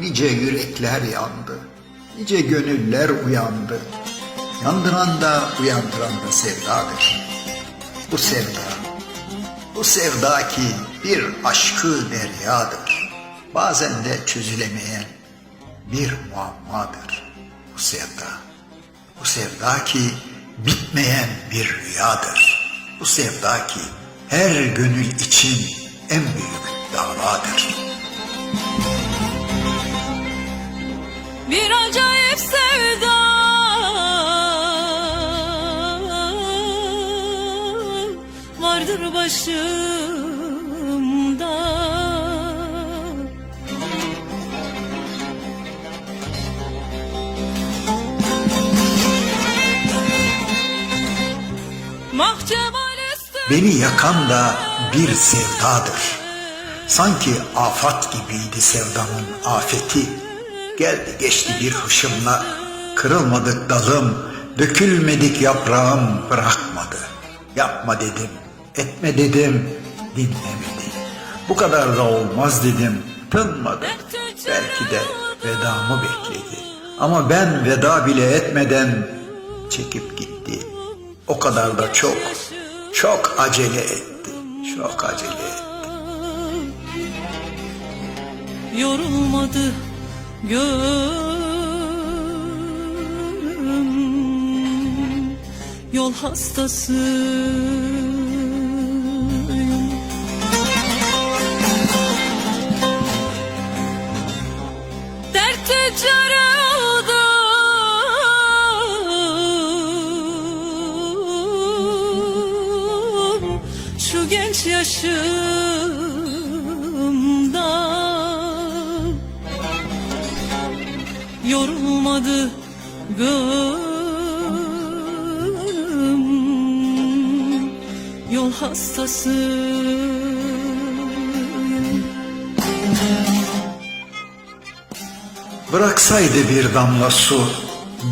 Nice yürekler yandı, nice gönüller uyandı. Yandıran da uyandıran da sevdadır. Bu sevda, bu sevda ki bir aşkı deryadır. Bazen de çözülemeyen bir muammadır bu sevda. Bu sevda ki bitmeyen bir rüyadır. Bu sevda ki her gönül için en büyük davadır. Bir acayip başımda Beni yakan da bir sevdadır. Sanki afat gibiydi sevdanın afeti. Geldi geçti bir hışımla, kırılmadık dalım, dökülmedik yaprağım bırakmadı. Yapma dedim, etme dedim, dinlemedi. Bu kadar da olmaz dedim, tınmadı. Belki de vedamı bekledi. Ama ben veda bile etmeden çekip gitti. O kadar da çok, çok acele etti. Çok acele etti. Yorulmadı gönlüm Yol hastasıyım Şu genç yaşımda Yorulmadı gönlüm Yol hastasıyım Bıraksaydı bir damla su,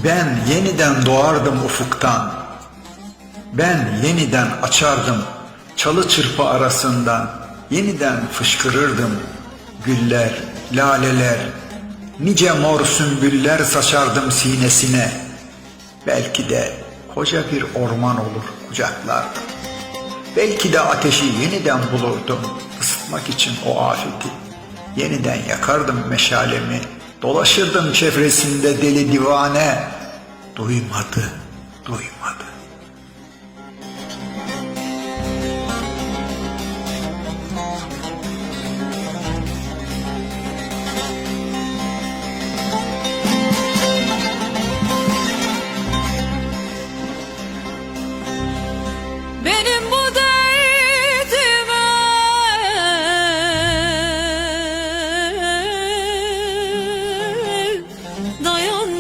ben yeniden doğardım ufuktan. Ben yeniden açardım çalı çırpı arasından, yeniden fışkırırdım. Güller, laleler, nice mor sümbüller saçardım sinesine. Belki de koca bir orman olur kucaklardım. Belki de ateşi yeniden bulurdum ısıtmak için o afeti. Yeniden yakardım meşalemi, dolaşırdım çevresinde deli divane. Duymadı, duymadı.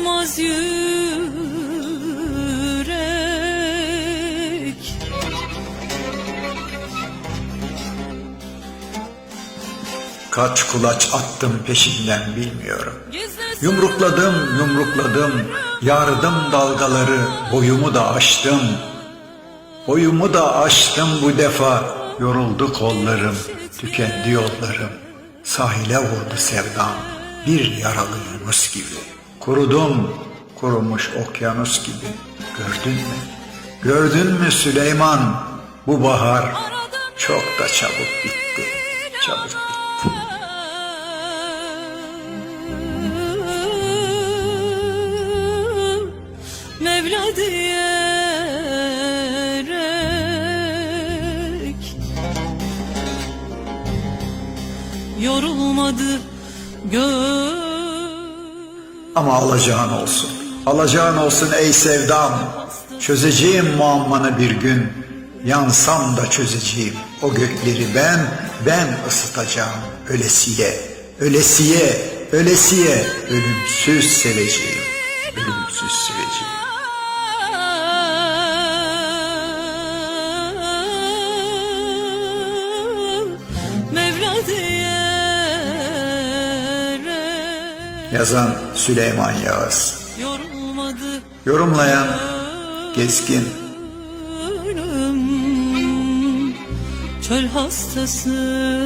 Dayanmaz yürek Kaç kulaç attım peşinden bilmiyorum. Yumrukladım, yumrukladım, yardım dalgaları, boyumu da aştım. Boyumu da aştım bu defa, yoruldu kollarım, tükendi yollarım. Sahile vurdu sevdam, bir yaralı Yunus gibi. Kurudum, kurumuş okyanus gibi. Gördün mü? Gördün mü Süleyman? Bu bahar çok da çabuk bitti, çabuk bitti. Mevla diyerek Yorulmadı gönlüm Ama alacağın olsun. Alacağın olsun ey sevdam. Çözeceğim muammanı bir gün. Yansam da çözeceğim. O gökleri ben, ben ısıtacağım. Ölesiye, ölesiye, ölesiye. Ölümsüz seveceğim. Ölümsüz seveceğim. Yazan Süleyman Yağız. Yorumlayan gönlüm. Çöl hastası